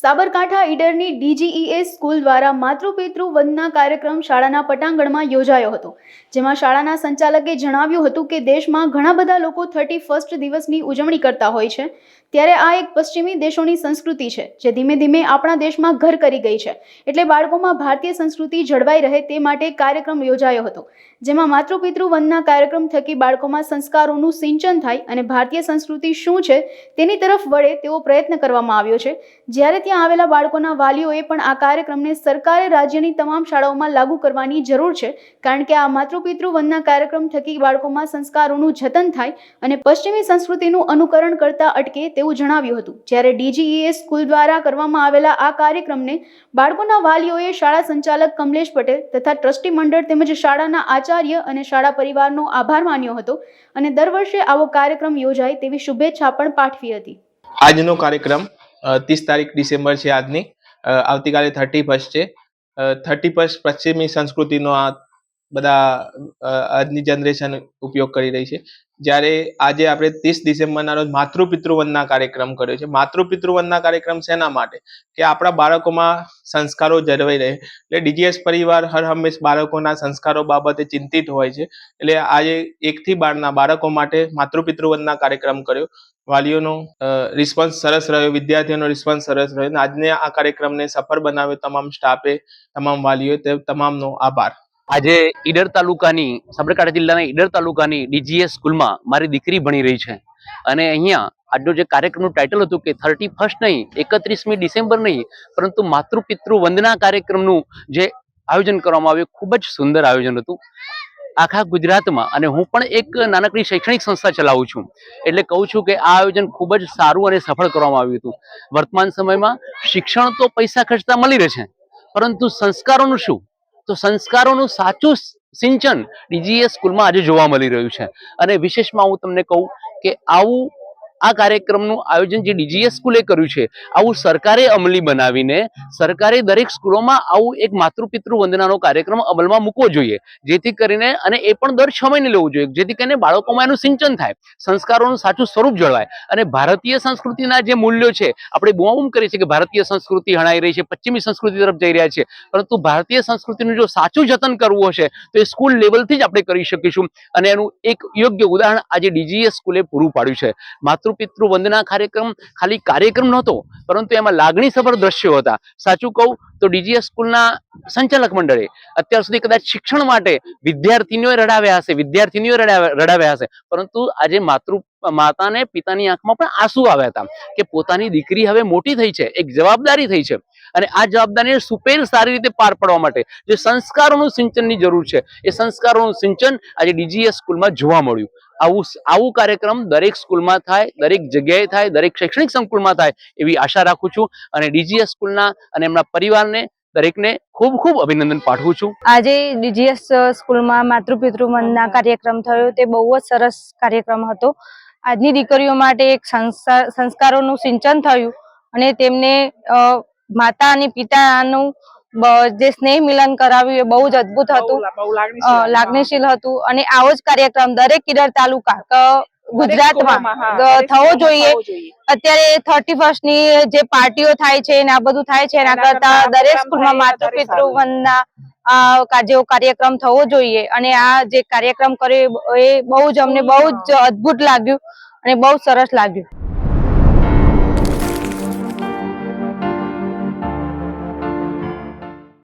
Sabarkantha ઈડરની ડીજીઈએસ school દ્વારા માતૃપિતૃ વંદના કાર્યક્રમ શાળાના પટાંગણમાં યોજાયો હતો, જેમાં શાળાના સંચાલકે જણાવ્યું હતું કે દેશમાં ઘણા બધા લોકો થર્ટી ફર્સ્ટ દિવસની ઉજવણી કરતા હોય છે, ત્યારે આ એક પશ્ચિમી દેશોની સંસ્કૃતિ છે, જે ધીમે ધીમે આપણા દેશમાં ઘર કરી ગઈ છે, એટલે બાળકોમાં ભારતીય સંસ્કૃતિ જળવાઈ રહે તે માટે કાર્યક્રમ યોજાયો હતો, જેમાં માતૃપિતૃ વંદના કાર્યક્રમ થકી બાળકોમાં સંસ્કારોનું સિંચન થાય અને ભારતીય સંસ્કૃતિ શું છે તેની તરફ વળે તેવો પ્રયત્ન કરવામાં આવ્યો છે, જ્યારે ત્યાં આવેલા બાળકોના વાલીઓએ પણ આ કાર્યક્રમને સરકારે રાજ્યની તમામ શાળાઓમાં લાગુ કરવાની જરૂર છે. કારણ કે આ માતૃપિતૃ વંદના કાર્યક્રમ થકી બાળકોમાં સંસ્કારોનું જતન થાય અને પશ્ચિમી સંસ્કૃતિનું અનુકરણ કરતા અટકે તેવું જણાવ્યું હતું. જ્યારે ડીજીઈએ સ્કૂલ દ્વારા કરવામાં આવેલા આ કાર્યક્રમને બાળકોના વાલીઓએ શાળા સંચાલક કમલેશ પટેલ તથા ટ્રસ્ટી મંડળ તેમજ શાળાના આચાર્ય અને શાળા પરિવારનો આભાર માન્યો હતો અને દર વર્ષે આવો કાર્યક્રમ યોજાય તેવી શુભેચ્છા પણ પાઠવી હતી. આજનો કાર્યક્રમ ત્રીસ તારીખ ડિસેમ્બર છે આજની. આવતીકાલે થર્ટી ફર્સ્ટ છે. થર્ટી ફર્સ્ટ પશ્ચિમી સંસ્કૃતિનો આ બધા આજની જનરેશન ઉપયોગ કરી રહી છે. જ્યારે આજે આપણે ત્રીસ ડિસેમ્બરના રોજ માતૃપિતૃવંદના કાર્યક્રમ કર્યો છે. માતૃપિતૃ વંદના કાર્યક્રમ શેના માટે? કે આપણા બાળકોમાં સંસ્કારો જળવાઈ રહે. એટલે ડીજીએસ પરિવાર હર હંમેશ બાળકોના સંસ્કારો બાબતે ચિંતિત હોય છે. એટલે આજે એકથી બારના બાળકો માટે માતૃપિતૃ વંદના કાર્યક્રમ કર્યો. વાલીઓનો રિસ્પોન્સ સરસ રહ્યો. વિદ્યાર્થીઓનો રિસ્પોન્સ સરસ રહ્યો. અને આજને આ કાર્યક્રમને સફળ બનાવ્યો તમામ સ્ટાફે તમામ વાલીઓએ. તે તમામનો આભાર. આજે ઈડર તાલુકાની, સાબરકાંઠા જિલ્લાના ઈડર તાલુકાની ડીજીએસ સ્કૂલમાં મારી દીકરી ભણી રહી છે. અને અહીંયા આજનો જે કાર્યક્રમનું ટાઇટલ હતું કે થર્ટી ફર્સ્ટ નહીં, એકત્રીસમી ડિસેમ્બર નહીં, પરંતુ માતૃપિતૃ વંદના કાર્યક્રમનું જે આયોજન કરવામાં આવ્યું, ખૂબ જ સુંદર આયોજન હતું. આખા ગુજરાતમાં, અને હું પણ એક નાનકડી શૈક્ષણિક સંસ્થા ચલાવું છું. એટલે કહું છું કે આ આયોજન ખૂબ જ સારું અને સફળ કરવામાં આવ્યું હતું. વર્તમાન સમયમાં શિક્ષણ તો પૈસા ખર્ચતા મળી રહે છે, પરંતુ સંસ્કારોનું શું? તો સંસ્કારોનું સાચું સિંચન ડીજીએસ સ્કૂલમાં આજે જોવા મળી રહ્યું છે. અને વિશેષમાં હું તમને કહું કે આવું આ કાર્યક્રમનું આયોજન જે ડીજીએસ સ્કૂલે કર્યું છે, આવું સરકારે અમલી બનાવીને સરકારે દરેક સ્કૂલોમાં આવું એક માતૃપિતૃ વંદનાનો કાર્યક્રમ અમલમાં મૂકવો જોઈએ. જેથી કરીને અને એ પણ દર છ મહિને લેવું જોઈએ. જેથી કરીને બાળકોમાં એનું સિંચન થાય, સંસ્કારોનું સાચું સ્વરૂપ જળવાય. અને ભારતીય સંસ્કૃતિના જે મૂલ્યો છે, આપણે બૂમાબૂમ કરીએ છીએ કે ભારતીય સંસ્કૃતિ હણાઈ રહી છે, પશ્ચિમી સંસ્કૃતિ તરફ જઈ રહ્યા છે. પરંતુ ભારતીય સંસ્કૃતિનું જો સાચું જતન કરવું હશે, તો એ સ્કૂલ લેવલથી જ આપણે કરી શકીશું. અને એનું એક યોગ્ય ઉદાહરણ આજે ડીજીએસ સ્કૂલે પૂરું પાડ્યું છે. માતૃપિતૃ વંદના કાર્યક્રમ ખાલી કાર્યક્રમ નહોતો, પરંતુ એમાં લાગણીસભર દ્રશ્યો હતા. સાચું કહું તો ડીજીએસ સ્કૂલના સંચાલક મંડળે અત્યાર સુધી કદાચ શિક્ષણ માટે વિદ્યાર્થીનીઓએ રડાવ્યા હશે વિદ્યાર્થીનીઓ રડાવ્યા હશે. પરંતુ આજે માતૃ, માતાને પિતાની આંખમાં પણ આંસુ આવ્યા હતા કે પોતાની દીકરી હવે મોટી થઈ છે, એક જવાબદારી થઈ છે. અને આ જવાબદારીને સુપેર સારી રીતે પાર પાડવા માટે જે સંસ્કારોનું સિંચનની જરૂર છે, એ સંસ્કારોનું સિંચન આજે ડીજીએસ સ્કૂલમાં જોવા મળ્યું. આવું આવું કાર્યક્રમ દરેક સ્કૂલમાં થાય, દરેક જગ્યાએ થાય, દરેક શૈક્ષણિક સંકુલમાં થાય એવી આશા રાખું છું. અને ડીજીએસ સ્કૂલના અને એમના પરિવારને, દરેકને ખૂબ ખૂબ અભિનંદન પાઠવું છું. આજે ડીજીએસ સ્કૂલમાં માતૃપિતૃ વંદના કાર્યક્રમ થયો. તે બહુ જ સરસ કાર્યક્રમ હતો. આજની દીકરીઓ માટે એક સંસ્કાર સંસ્કારોનું સિંચન થયું અને તેમને માતા અને પિતાનું જે સ્નેહ મિલન કરાવ્યું એ બહુ જ અદભુત હતું. લાગણીશીલ હતું અને આવો જ કાર્યક્રમ દરેક ઈડર તાલુકા ગુજરાતમાં થવો જોઈએ. અત્યારે થર્ટી ફર્સ્ટની જે પાર્ટીઓ થાય છે ને આ બધું થાય છે એના કરતા દરેક સ્કૂલમાં માતૃ પિતૃ વંદના આ કા- જેવો કાર્યક્રમ થવો જોઈએ. અને આ જે કાર્યક્રમ કર્યો એ બહુ જ અમને બહુ જ અદભુત લાગ્યું અને બહુ સરસ લાગ્યું.